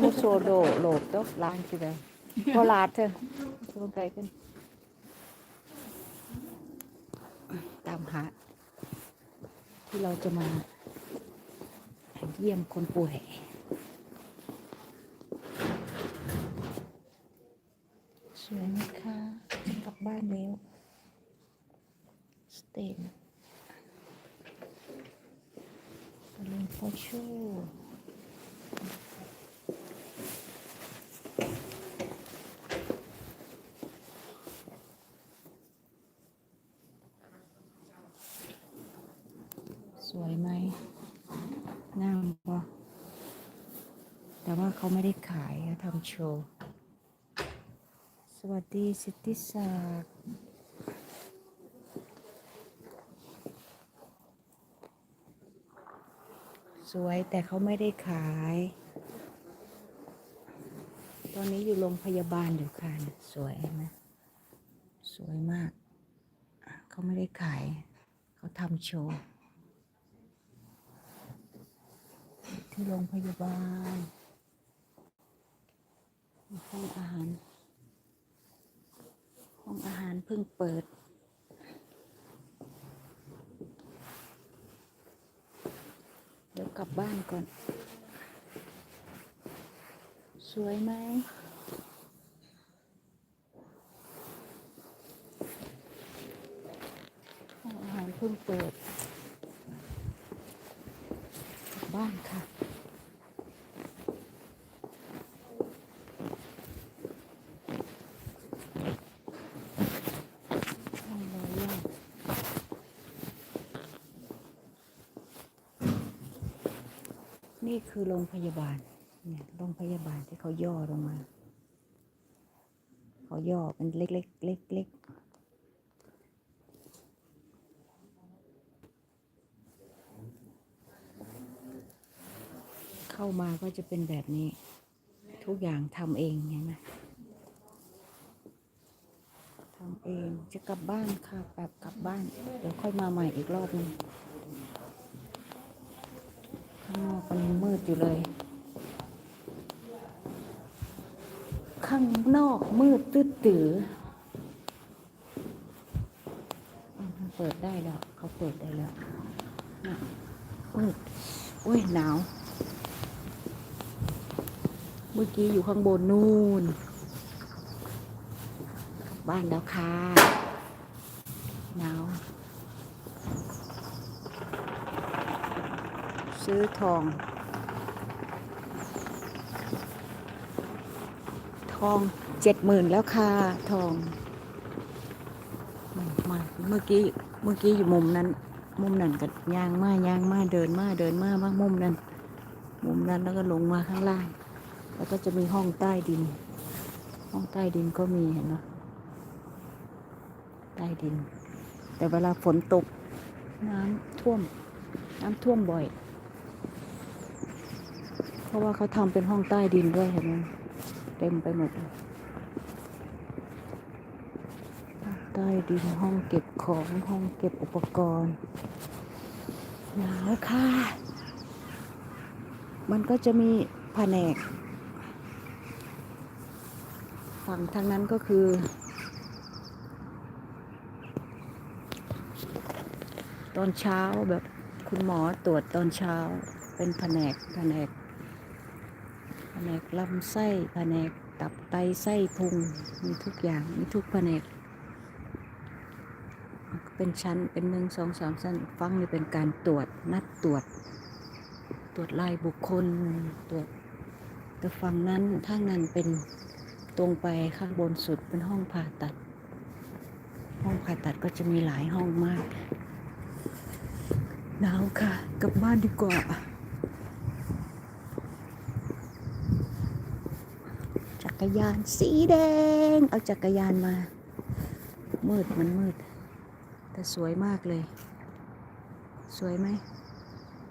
มูโซโดโหลดตกล้างสิเลยพอลาดเถอะลงไกลขึ้น ตามหา ที่เราจะมาเยี่ยมคนป่วยสวยไหมคะกลับบ้านแล้ว สเตนลิงโพชู สวยไหมงามปะแต่ว่า เขาไม่ได้ขายเขาทำโชว์ สวัสดีสิทธิศักดิ์สวยแต่เขาไม่ได้ขาย ตอนนี้อยู่โรงพยาบาลอยู่ค่ะ สวยไหมสวยมาก เขาไม่ได้ขาย เขาทำโชว์ ที่โรงพยาบาล ห้องอาหาร ห้องอาหารเพิ่งเปิด เดี๋ยวกลับบ้านก่อน สวยไหมห้องอาหารเพิ่งเปิด บ้านค่ะ ห้องรอยัล นี่คือโรงพยาบาล เนี่ยโรงพยาบาลที่เขาย่อลงมา เขาย่อเป็นเล็กๆเล็กๆเข้ามาก็จะเป็นแบบนี้ ทุกอย่างทำเองเห็นไหมทำเองจะกลับบ้านค่ะแบบกลับบ้าน เดี๋ยวค่อยมาใหม่อีกรอบหนึงข้างนอก มืดอยู่เลย ข้างนอกมืดตื้อตือเปิดได้แล้ว เขาเปิดได้แล้วน่ะมืดอุ้ยหนาว เมื่อกี้อยู่ข้างบนนู่นบบ้านแล้วค่ะ หนาว ซื้อทอง ท องเจ็ดหมื่นแล้วค่ะทองมาเมื่อกี้เมื่อกี้อยู่มุมนั้น มุมนั้นกับยางมายางมาเดินมาเดินมามามุมนั้น มุมนั้นแล้วก็ลงมาข้างล่าง แล้วก็จะมีห้องใต้ดิน ห้องใต้ดินก็มีเห็นไหมใต้ดิน แต่เวลาฝนตกน้ำท่วม น้ำท่วมบ่อย เพราะว่าเขาทำเป็นห้องใต้ดินด้วยเห็นไหม เต็มไปหมดเลยใต้ดินห้องเก็บของห้องเก็บอุปกรณ์หนาวค่ะ มันก็จะมีแผนก ฝั่งทางนั้นก็คือ ตอนเช้าแบบคุณหมอตรวจตอนเช้าเป็นแผนกแผนกแผนก ลำไส้แผนกตับไตไส้พุงมีทุกอย่างมีทุกแผนก เป็นชั้นเป็นหนึ่งสองสามชั้นฟังนี่เป็นการตรวจนัดตรวจ ตรวจลายบุคคลตรวจแต่ฝั่งนั้นทางนั้นเป็นตรงไปข้างบนสุดเป็นห้องผ่าตัด ห้องผ่าตัดก็จะมีหลายห้องมากหนาวค่ะ กลับบ้านดีกว่า จั กรยานสีแดง เอาจักรยานมา มืดมันมืด แต่สวยมากเลย สวยไหม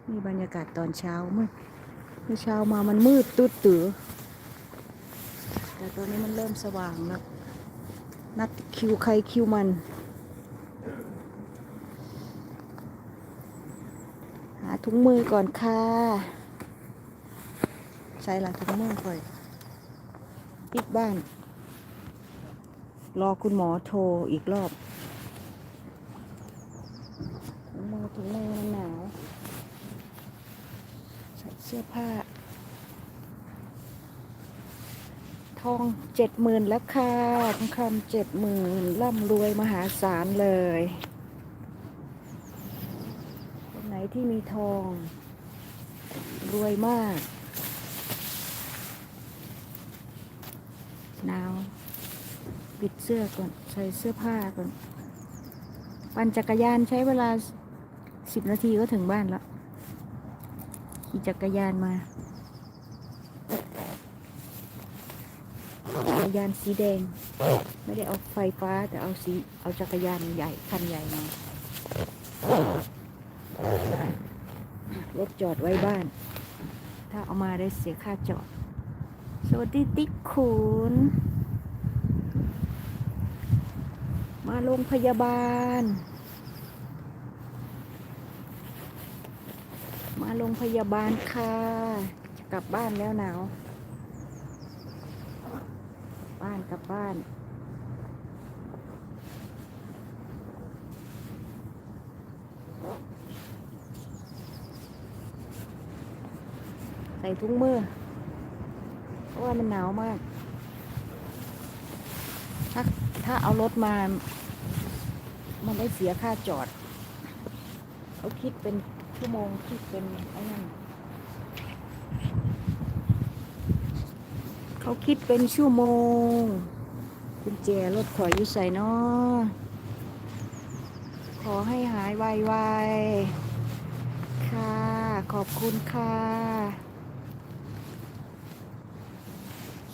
นี่บรรยากาศตอนเช้ามืดเมื่อเช้ามามันมืดตุ๊ดตือแต่ตอนนี้มันเริ่มสว่างแล้ว นัดคิวใครคิวมัน หาถุงมือก่อนค่ะ ใส่หลักถุงมือค่อย ปิดบ้าน รอคุณหมอโทรอีกรอบมือถุงมือมันหนาว ใส่เสื้อผ้า ทองเจ็ดหมื่นแล้วค่ะทองคำเจ็ดหมื่นร่ำรวยมหาศาลเลยคนไหนที่มีทอง รวยมาก หนาว ปิดเสื้อก่อน ใส่เสื้อผ้าก่อน ปั่นจักรยานใช้เวลาสิบนาทีก็ถึงบ้านแล้วขี่จักรยานมา จักรยานสีแดง ไม่ได้เอาไฟฟ้า แต่เอาสีเอาจักรยานใหญ่คันใหญ่มารถจอดไว้บ้าน ถ้าเอามาได้เสียค่าจอด สวัสดีติ๊กขุน มาโรงพยาบาล มาโรงพยาบาลค่ะจะกลับบ้านแล้วหนาว บ้านกลับบ้านใส่ถุงมือ เพราะว่ามันหนาวมาก ถ้าถ้าเอารถมา มันได้เสียค่าจอดเขาคิดเป็นชั่วโมงคิดเป็นไอ้นั่นเขาคิดเป็นชั่วโมงกุญแจรถขอยอยู่ใส่นาะขอให้หายไวๆค่ะ ขอบคุณค่ะ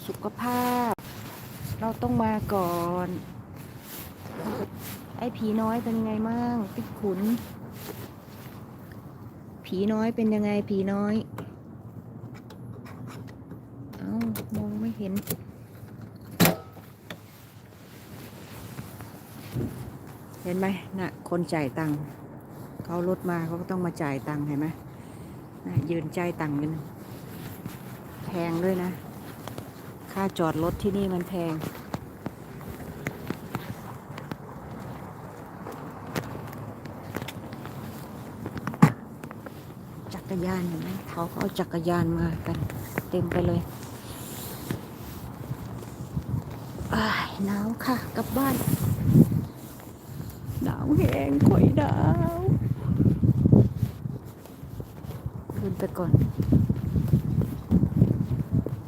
สุขภาพ เราต้องมาก่อน ไอ้ผีน้อยเป็นไงมั่งติ๊กขุน ผีน้อยเป็นยังไงผีน้อย เอ้ามองไม่เห็น เห็นไหมน่ะ คนจ่ายตังค์เขารถมาเขาก็ต้องมาจ่ายตังค์เห็นไหมน่ะยืนจ่ายตังค์กันแพงด้วยนะ ค่าจอดรถที่นี่มันแพง รยานเห็นไหมเขาก็เอาจักรยานมากัน เต็มไปเลยอ้ายหนาวค่ะกลับบ้านหนาวแหงข่อยหนาวเดินไปก่อน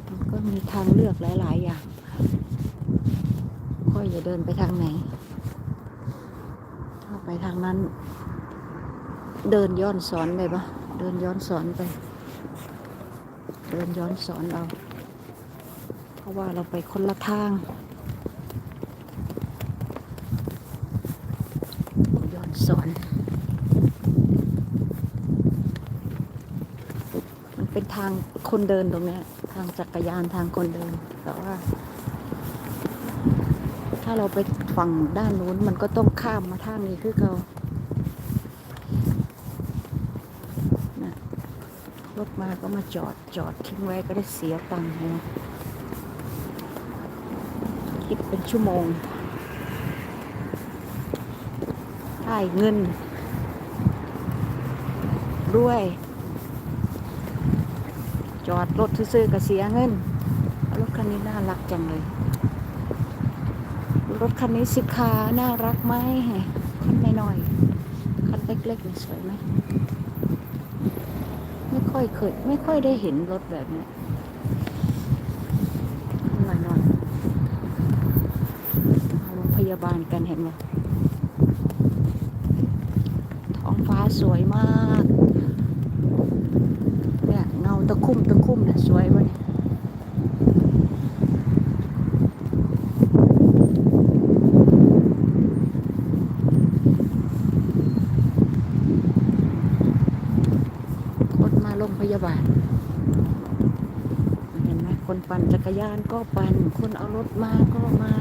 มันก็มีทางเลือกหลาย ๆ อย่างค่ะค่อยอย่าเดินไปทางไหน ถ้าไปทางนั้น เดินย้อนสอนไปปะ เดินย้อนสอนไป เดินย้อนสอนเอาเพราะว่าเราไปคนละทางย้อนสอน มันเป็นทางคนเดินตรงนี้ทางจักรยานทางคนเดิน แต่ว่า ถ้าเราไปฝั่งด้านนู้นมันก็ต้องข้ามมาทางนี้คือเขานะ รถมาก็มาจอดจอดทิ้งไว้ก็ได้เสียตังค์นะคิดเป็นชั่วโมงได้เงิน ด้วย จอดรถซื้อก็เสียเงิน รถคันนี้น่ารักจังเลย รถคันนี้สิคะน่ารักไหมคันน้อยๆคันเล็กๆสวยไหม ค่อยเคย ไม่ค่อยได้เห็นรถแบบนี้หน่อยโรงพยาบาลกันเห็นไหมท้องฟ้าสวยมากเนี่ยเงาตะคุ่มตะคุ่มเนี่ยสวยมากักรยานก็ปั่น คนเอารถมาก็มา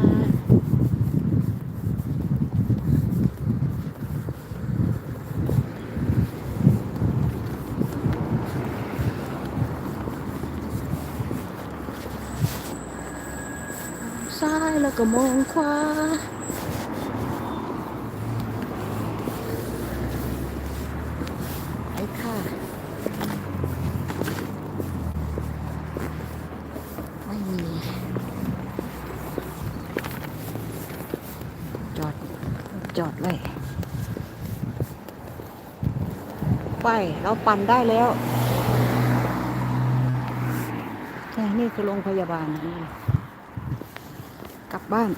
ซ้ายแล้วก็มองขวาไปค่ะ ไปเราปั่นได้แล้วใช่นี่คือโรงพยาบาลกลับบ้าน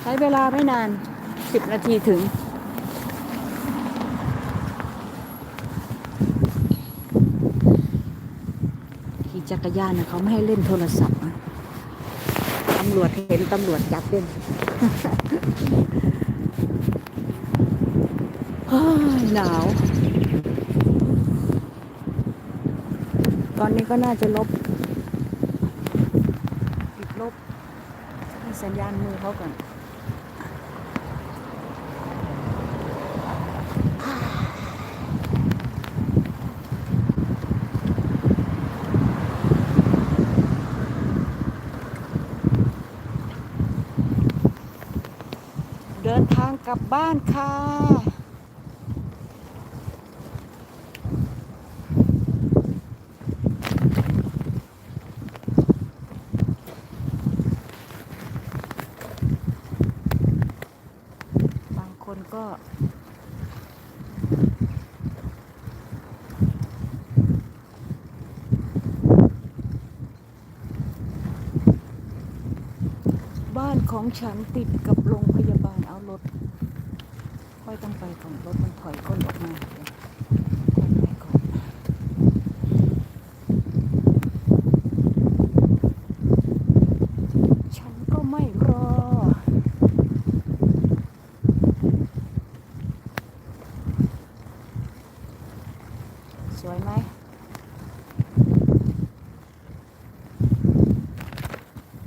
ใช้เวลาไม่นานสิบนาทีถึง ขี่จักรยานนะเขาไม่ให้เล่นโทรศัพท์ตำรวจเห็นตำรวจจับเล่น หนาว ตอนนี้ก็น่าจะลบปิดลบให้สัญญาณมือเขาก่อนเดินทางกลับบ้านค่ะ บางคนก็ บ้าน ของฉันติดกับโรงพยาบาลเอารถ ค่อยต้องไปของรถมันถอยก้นออกมาเดี๋ยวค่อยไปก่อนฉันก็ไม่รอ สวยไหม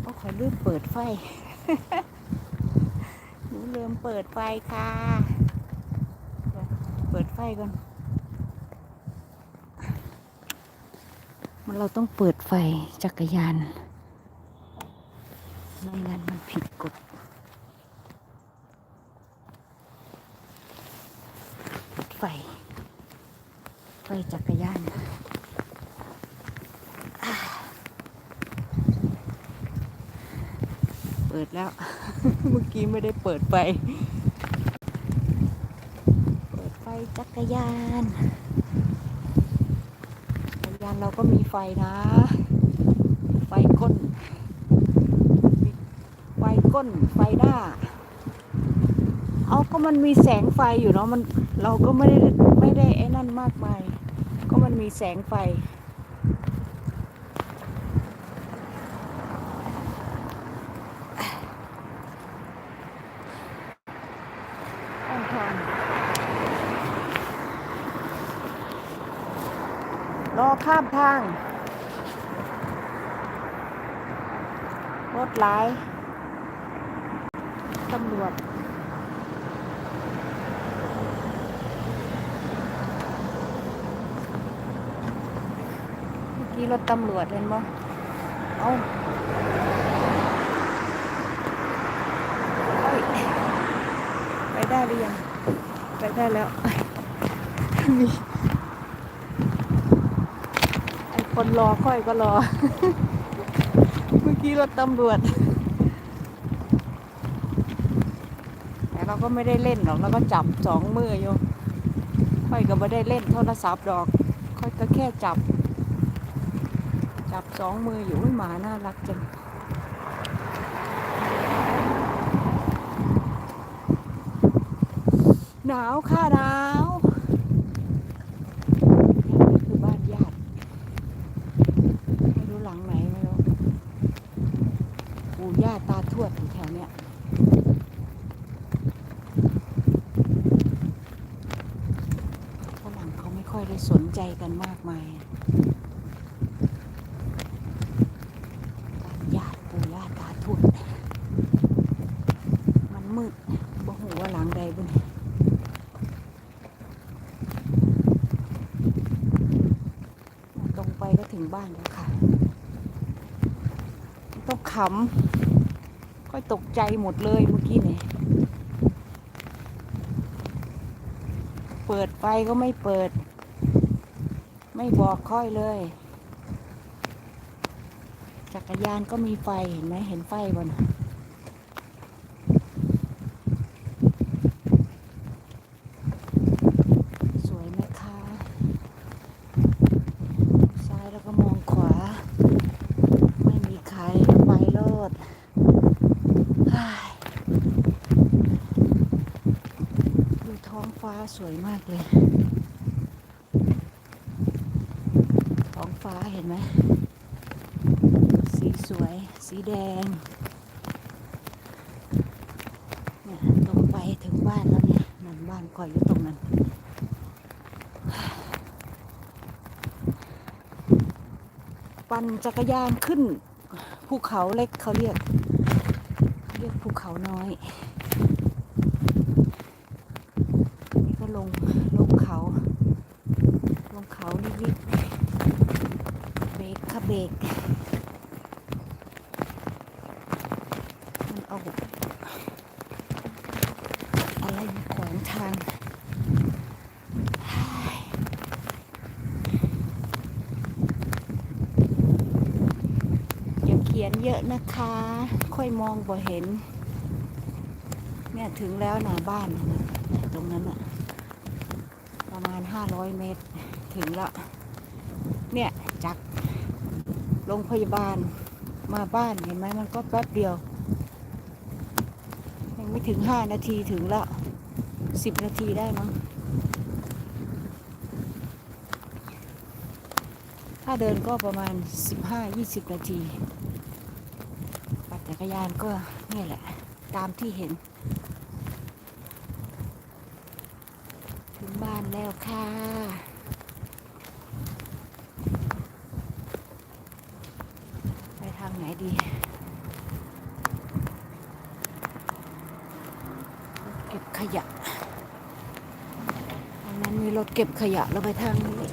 โอ้ขอลืมเปิดไฟ หนูลืมเปิดไฟ ค่ะ เปิดไฟก่อน มันเราต้องเปิดไฟจักรยานไม่งั้นมันผิดกฎไฟ ไฟจักรยานเปิดแล้ว เมื่อกี้ไม่ได้เปิดไฟเปิดไฟ จักรยานจักรยานเราก็มีไฟนะ ไฟก้น ไฟก้น ไฟหน้า เอาก็มันมีแสงไฟอยู่เนาะ มันเราก็ไม่ได้ไม่ได้ไอ้นั่นมากมาย ก็มันมีแสงไฟ ข้างทาง รอข้ามทาง รถหลาย ตำรวจเมื่อกี้รถตำรวจเห็นบ่เอาไปได้หรือยัง ไปได้แล้วมีไอ คนรอค่อยก็รอ เมื่อกี้รถตำรวจ แต่เราก็ไม่ได้เล่นหรอกเราก็จับสองมืออยู่ค่อยก็ไม่ได้เล่นโทรศัพท์ดอก ค่อยก็แค่จับ จับสองมืออยู่หมาน่ารักจังหนาวค่ะหนาวนี่คือบ้านญาติ ไม่รู้หลังไหนไม่รู้ปู่ย่าตาทวดอยู่แถวเนี้ยฝรั่งเขาไม่ค่อยได้สนใจกันมากมาย บ้านญาติปู่ย่าตาทวดมันมืดบ่หูว่าหลังใดบุญตรงไปก็ถึงบ้านแล้วค่ะ ต้อง ขำค่อยตกใจหมดเลยเมื่อกี้นี่เปิดไฟก็ไม่เปิด ไม่บอกค่อยเลย จักรยานก็มีไฟเห็นไหมเห็นไฟบนะสวยไหมคะ ซ้ายแล้วก็มองขวา ไม่มีใครไปโลดเฮ้ยดูท้องฟ้า สวยมากเลย ท้องฟ้าเห็นไหม สีสวย สีแดง เนี่ยตรงไปถึงบ้านแล้วเนี่ย นั่นบ้านคอยอยู่ตรงนั้นปั่นจักรยานขึ้นภูเขาเล็กเขาเรียกเขาเรียกภูเขาน้อย นี่ก็ล งลงเขา ลงเขานิดๆเบรกค่ะเบรกมันเอาอะไรมาขวางทางอย่าเขียนเยอะนะคะ ค่อยมองบ่เห็น เนี่ยถึงแล้วนะบ้านตรงนั้นอะ ณห้าร้อยเมตร ถึงล้วเนี่ยจากโรงพยาบาลมาบ้านเห็นไหมมันก็แป๊บเดียวยังไม่ถึงห้านาทีถึงล้วสิบนาทีได้มั้งถ้าเดินก็ประมาณ 15-20 นาที ปั่นจักรยานก็นี่แหละ ตามที่เห็น ถึงบ้าน แล้วค่ะไปทางไหนดีเก็บขยะทางนั้นมีรถเก็บขยะแล้วไปทางนี้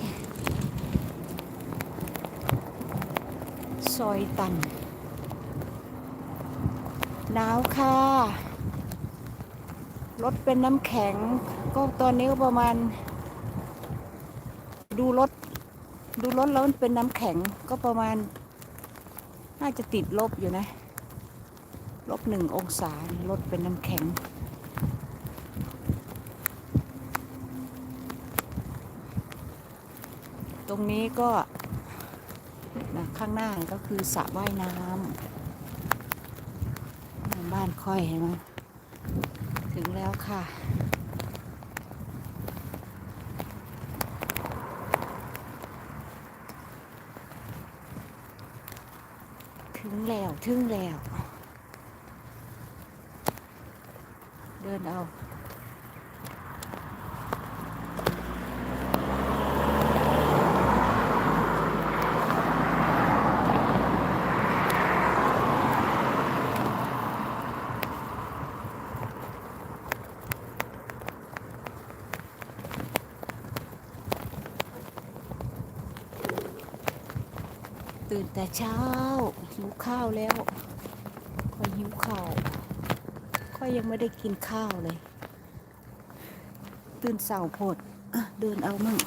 ซอยตันหนาวค่ะรถเป็นน้ำแข็งก็ตอนนี้ก็ประมาณ ดูรถ ดูรถแล้วมันเป็นน้ำแข็งก็ประมาณ น่าจะติดลบอยู่นะ ลบหนึ่งองศารถเป็นน้ำแข็ง ตรงนี้ก็นะข้างหน้าก็คือสระว่ายน้ำบ้านค่อยเห็นไหมถึงแล้วค่ะ ถึงแล้ว ถึงแล้ว เดินเอาตื่นแต่เช้าหิ วข้าวแล้วค่อยหิวข้าวค่อยยังไม่ได้กินข้าวเลย ตื่นเสาโพดอะเดินเอามั่ง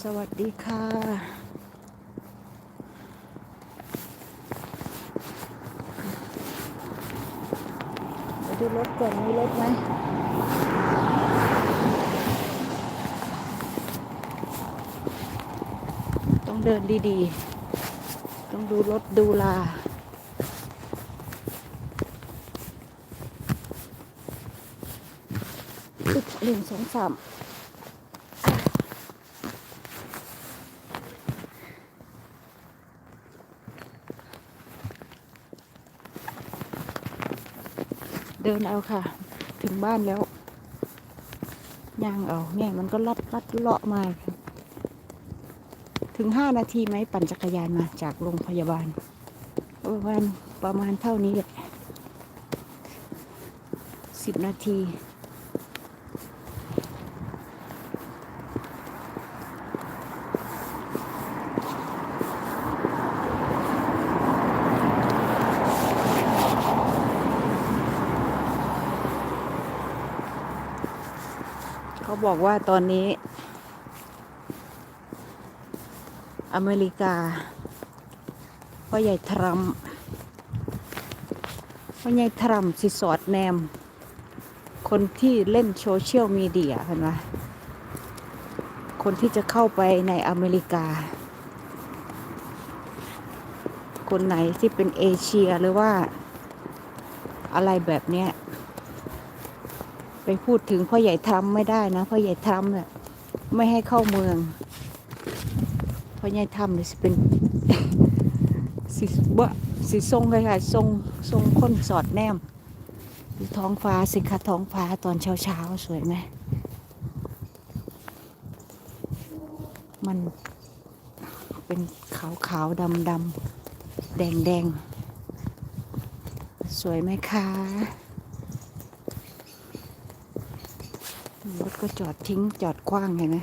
สวัสดีค่ะไปดูรถก่อนมีรถไหม ต้อง เดินดีๆ ต้องดูรถดูลาตึกหนึ่งสองสามเดินเอาค่ะ ถึงบ้านแล้วย่างเอาเนี่ยมันก็ลัดลัดเลาะมา ถึงห้านาทีไหมปั่นจักรยานมาจากโรงพยาบาลประมาณประมาณเท่านี้แหละสิบนาทีเขาบอกว่าตอนนี้ อเมริกาพ่อใหญ่ทรัมป์พ่อใหญ่ทรัมป์สิสอดแนม คนที่เล่นโซเชียลมีเดียเห็นไหมคนที่จะเข้าไปในอเมริกา คนไหนที่เป็นเอเชียหรือว่าอะไรแบบเนี้ยไปพูดถึงพ่อใหญ่ทรัมป์ไม่ได้นะพ่อใหญ่ทรัมป์เนี่ยไม่ให้เข้าเมือง พ่อใหญ่ทรัมป์เนี่ยสิเป็นสิบ่สิทรงเลยค่ะทรงทรงค้นสอดแนมดูท้องฟ้าสิคะท้องฟ้าตอนเช้าเช้าสวยไหมมันเป็นขาวขาวดำดำแดงแดงสวยไหมคะรถก็จอดทิ้งจอดกว้างเห็นไหม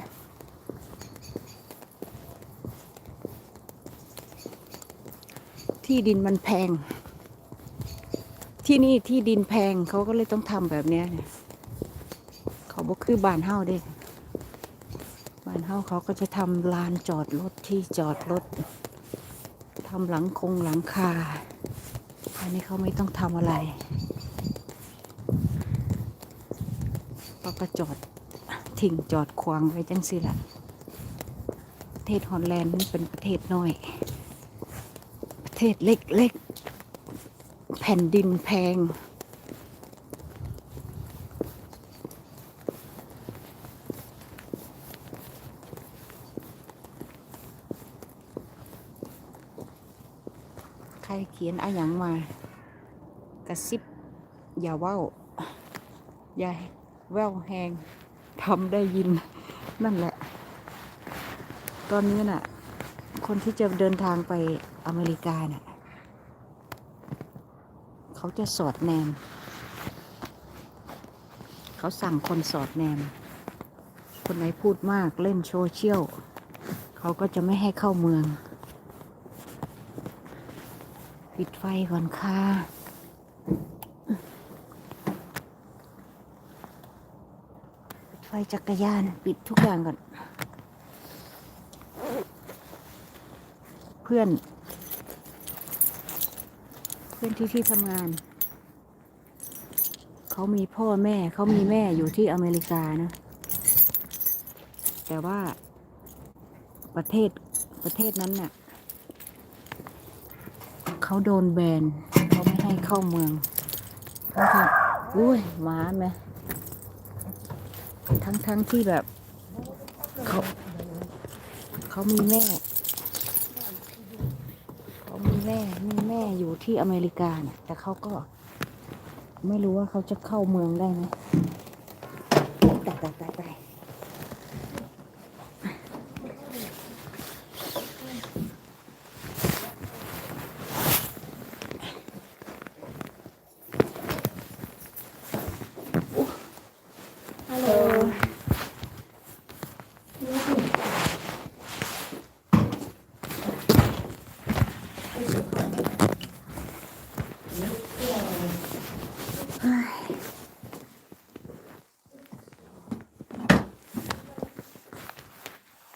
ที่ดินมันแพง ที่นี่ที่ดินแพงเขาก็เลยต้องทำแบบเนี้ยเนี่ยเขาบอกคือบ้านเฮาเด้บ้านเฮาเขาก็จะทำลานจอดรถที่จอดรถทำหลังคงหลังคา อันนี้เขาไม่ต้องทำอะไรเขาก็จอดทิ้งจอดขวางไว้จังสิละประเทศฮอลแลนด์เป็นประเทศน้อย เทศเล็กๆ แผ่นดินแพง ใครเขียนอะหยังมา กระซิบ อย่าว้าอย่าแววแหงทำได้ยินนั่นแหละ ตอนนี้น่ะ คนที่จะเดินทางไปอเมริกาเน่ะเขาจะสอดแนม เขาสั่งคนสอดแนม คนไหนพูดมากเล่นโซเชียลเขาก็จะไม่ให้เข้าเมือง ปิดไฟก่อนค่ะไฟจักรยาน ปิดทุกอย่างก่อน พื่อน เพื่อนที่ที่ทำงาน เขามีพ่อแม่เขามีแม่อยู่ที่อเมริกานะ แต่ว่าประเทศประเทศนั้นน่ะเขาโดนแบนเขาไม่ให้เข้าเมืองเขาทำอุ้ยหมาไหมทั้งทั้งที่แบบเขาเขามีแม่ เขามี แม่แม่อยู่ที่อเมริกาเนี่ยแต่เขาก็ไม่รู้ว่าเขาจะเข้าเมืองได้ไหมตายตายตายตายฮัลโหล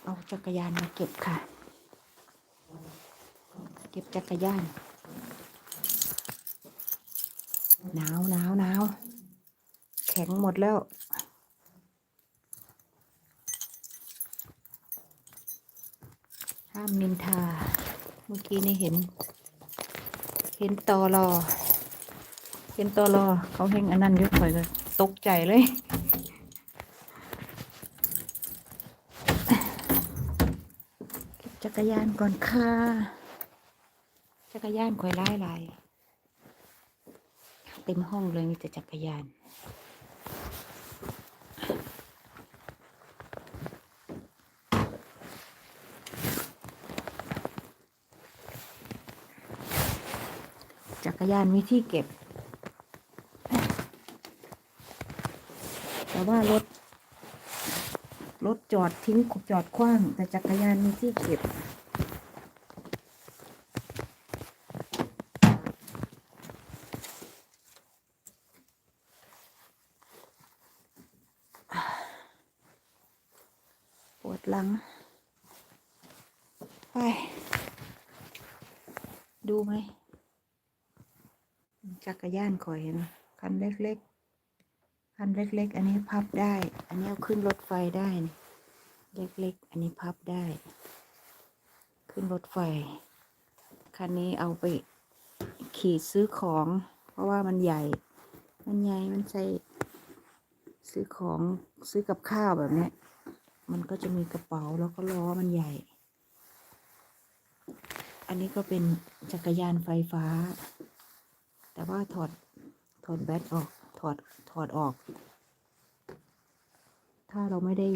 เอาจักร ยานมาเก็บค่ะ เก็บจักรยาน หนาวหนาวหนาวแข็งหมดแล้วห้ามนินทา เมื่อกี้นี่เห็น เห็นตอรอ เห็นตอรอ เขาเห็นอันนั้นอยุคอยเลยตกใจเลย เก็บจักรยานก่อนค่ะ จักรยานคอยไล่ไล่เต็มห้องเลยมีแต่จักรยานจักรยานมีที่เก็บ แต่ว่ารถ รถจอดทิ้งจอดขว้าง แต่จักรยานมีที่เก็บ ปวดหลัง ไป ดูไหม จักรยานข่อยนะคันเล็ก ๆ คันเล็ก ๆ อันนี้พับได้ อันนี้เอาขึ้นรถไฟได้นี่เล็ก ๆ อันนี้พับได้ ขึ้นรถไฟ คันนี้เอาไปขี่ซื้อของ เพราะว่ามันใหญ่ มันใหญ่ มันใส่ซื้อของซื้อกับข้าวแบบนี้ มันก็จะมีกระเป๋าแล้วก็ล้อมันใหญ่ อันนี้ก็เป็นจักรยานไฟฟ้า แต่ว่าถอดถอดแบตออก อดถอดออก ถ้าเราไม่ได้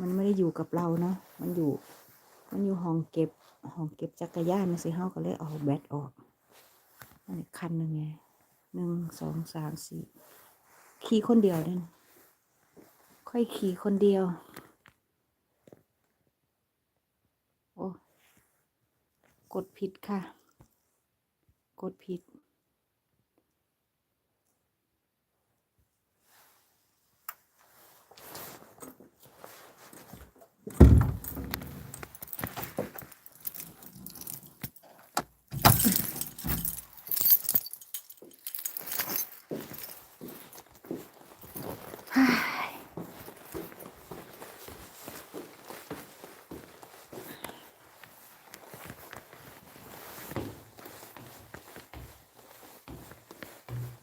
มันไม่ได้อยู่กับเราเนาะมันอยู่ มันอยู่ห้องเก็บห้องเก็บจักรยานนะสิเฮาก็เลยเอาแบตออกอันนี้คันหนึ่งไงหนึ่งสองสามสี่ขี่คนเดียวเนี่ยนค่อยขี่คนเดียว โอ้ กดผิดค่ะ กดผิด